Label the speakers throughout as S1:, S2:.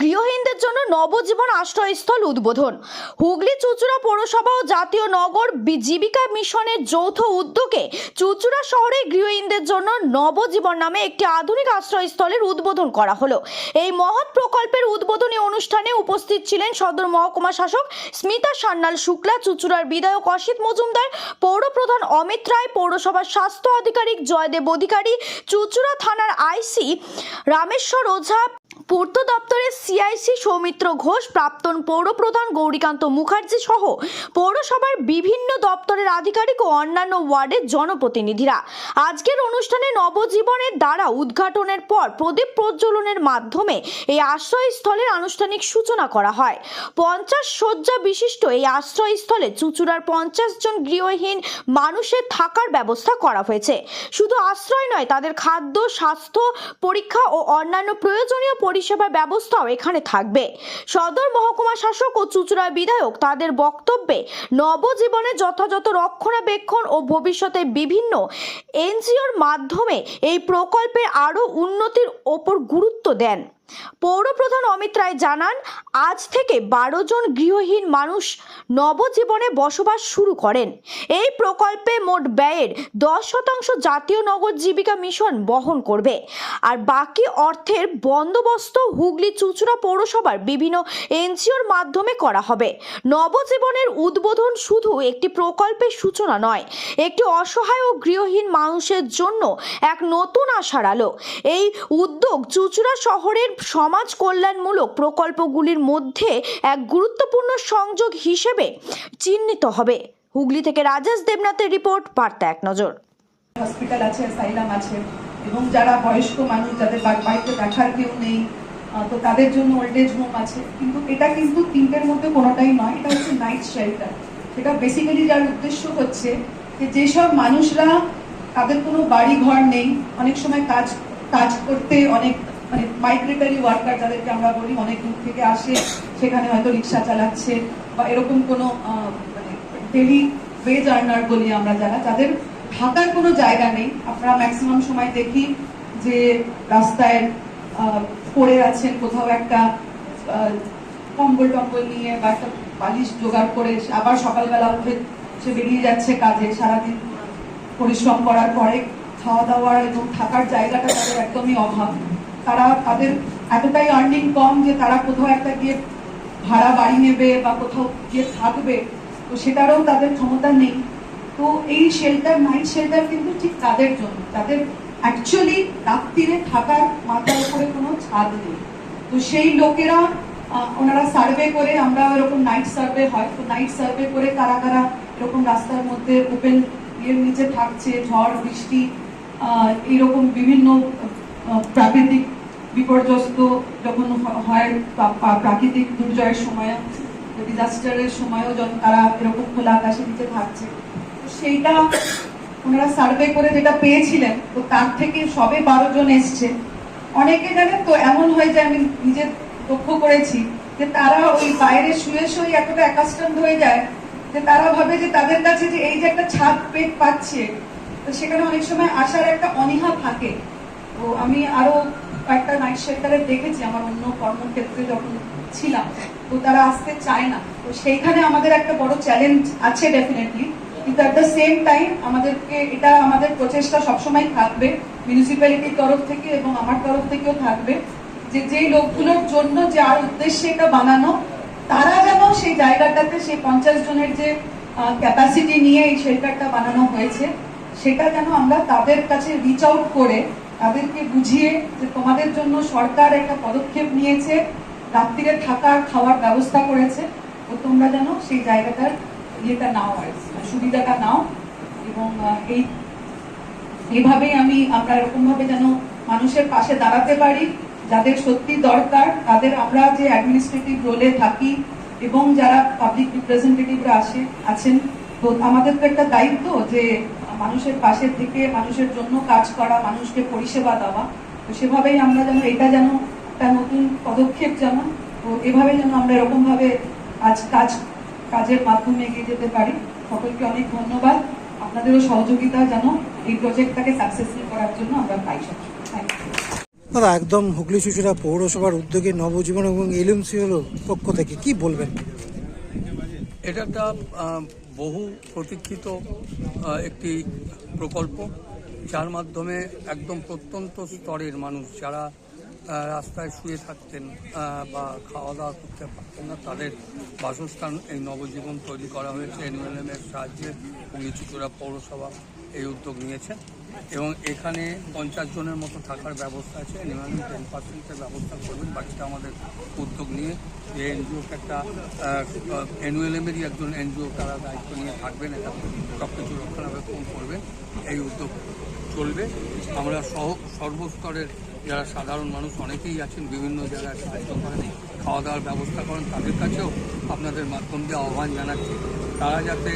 S1: গৃহহীনদের জন্য নবজীবন আশ্রয়স্থল উদ্বোধন। হুগলি চুচুড়া পৌরসভা ও জাতীয় নগর জীবিকা মিশনের যৌথ উদ্যোগে চুচুড়া শহরে গৃহহীনদের জন্য নবজীবন নামে একটি আধুনিক আশ্রয়স্থলের উদ্বোধন করা হলো। এই মহৎ প্রকল্পের উদ্বোধনী অনুষ্ঠানে উপস্থিত ছিলেন সদর মহকুমা শাসক স্মিতা সান্যাল শুক্লা, চুচুড়ার বিধায়ক অসিত মজুমদার পৌরপ্রধান অমিত রায়, পৌরসভার স্বাস্থ্য আধিকারিক জয়দেব অধিকারী, চুচুড়া থানার আইসি রামেশ্বর ওঝা পূর্ত দপ্তরের সিআইসি সৌমিত্র ঘোষ, প্রাক্তন পৌরপ্রধান গৌরীকান্ত মুখার্জি সহ পৌরসভার বিভিন্ন দপ্তরের আধিকারিক ও অন্যান্য ওয়ার্ডের জনপ্রতিনিধিরা। আজকের অনুষ্ঠানে নবজীবনের দ্বারা উদ্ঘাটনের পর প্রদীপ প্রজ্বলনের মাধ্যমে এই আশ্রয়স্থলের আনুষ্ঠানিক সূচনা করা হয়। পঞ্চাশ শয্যা বিশিষ্ট এই আশ্রয়স্থলে চুচুড়ার পঞ্চাশ জন গৃহহীন মানুষের থাকার ব্যবস্থা করা হয়েছে। শুধু আশ্রয় নয়, তাদের খাদ্য, স্বাস্থ্য, পরীক্ষা ও অন্যান্য প্রয়োজনীয় পরিষেবা ব্যবস্থাও এখানে থাকবে। সদর মহকুমা শাসক ও চুচুড়া বিধায়ক তাদের বক্তব্যে নবজীবনে যথাযথ রক্ষণাবেক্ষণ ও ভবিষ্যতে বিভিন্ন এনজিওর মাধ্যমে এই প্রকল্পের আরও উন্নতির ওপর গুরুত্ব দেন। পৌরপ্রধান অমিত রায় জানান, আজ থেকে বারো জন গৃহহীন মানুষ নবজীবনে বসবাস শুরু করেন। এই প্রকল্পে মোট ব্যয়ের দশ শতাংশ জাতীয় নগর জীবিকা মিশন বহন করবে। আর বাকি অর্থের বন্দোবস্ত হুগলি চুচুড়া পৌরসভার বিভিন্ন এনজিওর মাধ্যমে করা হবে। নবজীবনের উদ্বোধন শুধু একটি প্রকল্পের সূচনা নয়, একটি অসহায় ও গৃহহীন মানুষের জন্য এক নতুন আশার আলো। এই উদ্যোগ চুচুড়া শহরের সমাজ কল্যাণমূলক প্রকল্পগুলির মধ্যে এক গুরুত্বপূর্ণ সংযোগ হিসেবে চিহ্নিত হবে। হুগলি থেকে রাজেশ দেবনাথের রিপোর্ট, বার্তা এক নজর।
S2: হসপিটাল আছে সাইলাম আছে, এবং যারা বয়স্ক মানুষ, যাদের বাড়িতে দেখার কেউ নেই তো তাদের জন্য ওল্ড এজ হোম আছে। কিন্তু এটা কিন্তু তিনটের মধ্যে কোনোটাই নয়, এটা হচ্ছে নাইট শেল্টার সেটা বেসিক্যালি যার উদ্দেশ্য হচ্ছে যে যেসব মানুষরা, তাদের কোনো বাড়ি ঘর নেই, অনেক সময় কাজ কাজ করতে অনেক মানে মাইগ্রেটারি ওয়ার্কার যাদেরকে আমরা বলি, অনেক দূর থেকে আসে, সেখানে হয়তো রিক্সা চালাচ্ছে বা এরকম কোনো মানে ডেলি ওয়েজ আর্নার বলি আমরা যারা, যাদের থাকার কোনো জায়গা নেই। আপনারা ম্যাক্সিমাম সময় দেখি যে রাস্তায় পড়ে আছেন, কোথাও একটা কম্বল টম্বল নিয়ে বা একটা বালিশ জোগাড় করে আবার সকালবেলা উঠে সে বেরিয়ে যাচ্ছে কাজে, সারাদিন পরিশ্রম করার পরে খাওয়া দাওয়ার এবং থাকার জায়গাটা তাদের একদমই অভাব। তারা তাদের এতটাই আর্নিং কম যে তারা কোথাও একটা গিয়ে ভাড়া বাড়ি নেবে বা কোথাও গিয়ে থাকবে, তো সেটারও তাদের ক্ষমতা নেই। তো এই শেল্টার নাইট শেল্টার কিন্তু ঠিক তাদের জন্য। তাদের অ্যাকচুয়ালি রাত্রিরে থাকার মাথার উপরে কোনো ছাদ নেই। তো সেই লোকেরা ওনারা সার্ভে করে, আমরা এরকম নাইট সার্ভে হয়, তো নাইট সার্ভে করে কারা কারা এরকম রাস্তার মধ্যে ওপেন ইয়ের নিচে থাকছে, ঝড়, বৃষ্টি এইরকম বিভিন্ন প্রাকৃতিক বিপর্যস্ত যখন হয় প্রা- প্রা- প্রাকৃতিক দুর্জয়ের সময় ডিজাস্টারের সময়ও যখন তারা এরকম খোলা আকাশের নিচে থাকছে। তো সেইটা ওনারা সার্ভে করে যেটা পেয়েছিলেন, তো তার থেকে সবে বারো জন এসছে। অনেকে জানেন তো, এমন হয় যে আমি নিজে লক্ষ্য করেছি, যে তারা ওই বাইরে শুয়ে শুয়ে এতটা অ্যাকাস্টম হয়ে যায়, যে তারা ভাবে যে তাদের কাছে যে এই যে একটা ছাদ পেট পাচ্ছে, তো সেখানে অনেক সময় আসার একটা অনীহা থাকে। তো আমি আরও কয়েকটা নাইট শেল্টারে দেখেছি, আমার অন্য কর্মক্ষেত্রে যখন ছিলাম, তো তারা আসতে চায় না। তো সেইখানে আমাদের একটা বড় চ্যালেঞ্জ আছে ডেফিনেটলি কিন্তু অ্যাট দ্য সেম টাইম আমাদেরকে এটা, আমাদের প্রচেষ্টা সবসময় থাকবে মিউনিসিপ্যালিটির তরফ থেকে এবং আমার তরফ থেকেও থাকবে, যে যেই লোকগুলোর জন্য যে আর উদ্দেশ্যে এটা বানানো, তারা যেন সেই জায়গাটাতে সেই পঞ্চাশ জনের যে ক্যাপাসিটি নিয়ে এই শেল্টারটা বানানো হয়েছে, সেটা যেন আমরা তাদের কাছে রিচ আউট করে তাদেরকে বুঝিয়ে যে তোমাদের জন্য সরকার একটা পদক্ষেপ নিয়েছে, রাত্রিরে থাকার, খাওয়ার ব্যবস্থা করেছে, তো তোমরা যেন সেই জায়গাটার ইয়েটা নাও আর মানে সুবিধাটা নাও এবং এই, এইভাবেই আমি আমরা এরকমভাবে যেন মানুষের পাশে দাঁড়াতে পারি, যাদের সত্যি দরকার, তাদের আমরা যে অ্যাডমিনিস্ট্রেটিভ রোলে থাকি এবং যারা পাবলিক রিপ্রেজেন্টেটিভরা আসে, আছেন, তো আমাদের তো একটা দায়িত্ব যে মানুষের পাশে থেকে মানুষের জন্য কাজ করা মানুষকে পরিষেবা দেওয়া। তো সেভাবেই আমরা যেন এটা যেন একটা নতুন পদক্ষেপ যেন তো এভাবে যেন আমরা এরকমভাবে আজ কাজ কাজের মাধ্যমে এগিয়ে যেতে পারি। সকলকে অনেক ধন্যবাদ। আপনাদেরও সহযোগিতা যেন এই প্রজেক্টটাকে সাকসেসফুল করার জন্য আমরা পাই সব থ্যাংক ইউ
S3: দাদা একদম হুগলি চুচুড়া পৌরসভার উদ্যোগে নবজীবন এবং এলএমসিএল পক্ষ থেকে কি বলবেন?
S4: এটা একটা বহু প্রতীক্ষিত একটি প্রকল্প, যার মাধ্যমে একদম প্রত্যন্ত স্তরের মানুষ যারা রাস্তায় শুয়ে থাকতেন বা খাওয়া দাওয়া করতে পারতেন না, তাদের বাসস্থান এই নবজীবন তৈরি করা হয়েছে এনএলএম এর সাহায্যে উনি চুচুড়া পৌরসভা এই উদ্যোগ নিয়েছে। এবং এখানে পঞ্চাশ জনের মতো থাকার ব্যবস্থা আছে। এনএলএম টেন পার্সেন্টের ব্যবস্থা করবেন। বাকিটা আমাদের উদ্যোগ নিয়ে যে এনজিওকে একটা এনএলএমেরই একজন এনজিও তারা দায়িত্ব নিয়ে থাকবেন, এটা সব কিছু রক্ষণাবেক্ষণ করবেন। এই উদ্যোগ চলবে। আমরা সহ, সর্বস্তরের যারা সাধারণ মানুষ অনেকেই আছেন, বিভিন্ন জায়গায় সাহায্য করেন খাওয়া দাওয়ার ব্যবস্থা করেন, তাদের কাছেও আপনাদের মাধ্যম দিয়ে আহ্বান জানাচ্ছি। তারা যাতে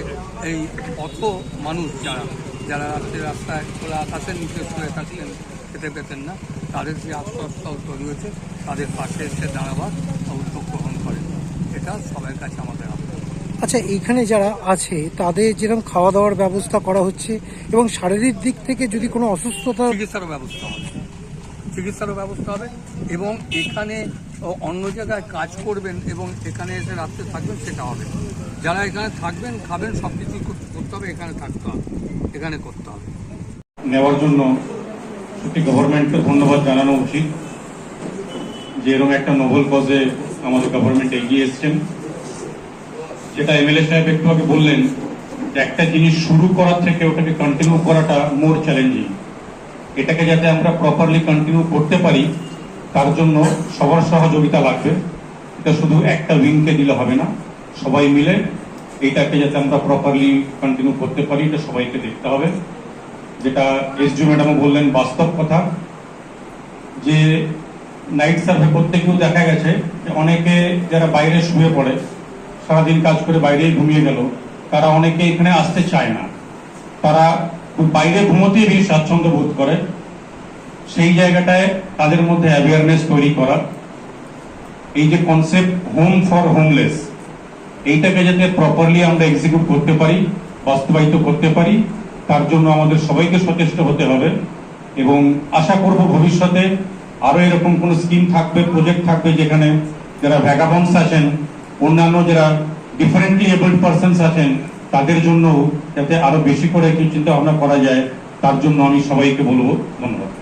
S4: এই পথ মানুষ যারা যারা রাত্রে রাস্তায় খোলা আকাশের নিচে শুয়ে থাকলেন খেতে পেতেন না তাদের যে আশ্রয়স্থল তৈরি হয়েছে তাদের পাশে এসে দাঁড়াবার উদ্যোগ গ্রহণ করেন। এটা সবার কাছে আমাদের
S3: আচ্ছা এইখানে যারা আছে তাদের যেরকম খাওয়া দাওয়ার ব্যবস্থা করা হচ্ছে এবং শারীরিক দিক থেকে যদি কোনো অসুস্থতা
S4: চিকিৎসারও ব্যবস্থা হবে। চিকিৎসারও ব্যবস্থা হবে এবং এখানে অন্য জায়গায় কাজ করবেন এবং এখানে এসে রাত্রে থাকবেন সেটা হবে। যারা এখানে থাকবেন খাবেন সব কিছু করতে হবে এখানে থাকতে হবে। এখানে করতে হবে।
S5: নেওয়ার জন্য সত্যি গভর্নমেন্টকে ধন্যবাদ জানানো উচিত যে এরকম একটা নোবেল কজে আমাদের গভর্নমেন্ট এগিয়ে এসছেন। যেটা এমএলএ সাহেব একটু আগে বললেন একটা জিনিস শুরু করার থেকে ওটাকে কন্টিনিউ করাটা মোর চ্যালেঞ্জিং এটাকে যাতে আমরা প্রপারলি কন্টিনিউ করতে পারি, তার জন্য সবার সহযোগিতা লাগবে। এটা শুধু একটা উইংকে দিলে হবে না, সবাই মিলে এইটাকে যাতে আমরা প্রপারলি কন্টিনিউ করতে পারি, এটা সবাইকে দেখতে হবে। যেটা এস এসডিও ম্যাডামও বললেন, বাস্তব কথা। যে নাইট সার্ভে করতে গিয়েও দেখা গেছে যে অনেকে যারা বাইরে শুয়ে পড়ে, সারাদিন কাজ করে বাইরেই ঘুমিয়ে গেল, তারা অনেকে এখানে আসতে চায় না। তারা বাইরে ঘুমোতেই বেশি স্বাচ্ছন্দ্য বোধ করে। সেই জায়গাটায় তাদের মধ্যে অ্যাওয়ারনেস তৈরি করা। এই যে কনসেপ্ট হোম ফর হোমলেস এইটাকে যাতে প্রপারলি আমরা এক্সিকিউট করতে পারি, বাস্তবায়িত করতে পারি, তার জন্য আমাদের সবাইকে সচেষ্ট হতে হবে। এবং আশা করব ভবিষ্যতে আরও এরকম কোন স্কিম থাকবে প্রজেক্ট থাকবে যেখানে যারা ভ্যাগাবন্স আছেন, অন্যান্য যারা ডিফারেন্টলি এবলড পার্সনস আছেন, তাদের জন্য যাতে আরও বেশি করে কিছু চিন্তা ভাবনা করা যায়, তার জন্য আমি সবাইকে বলব। ধন্যবাদ।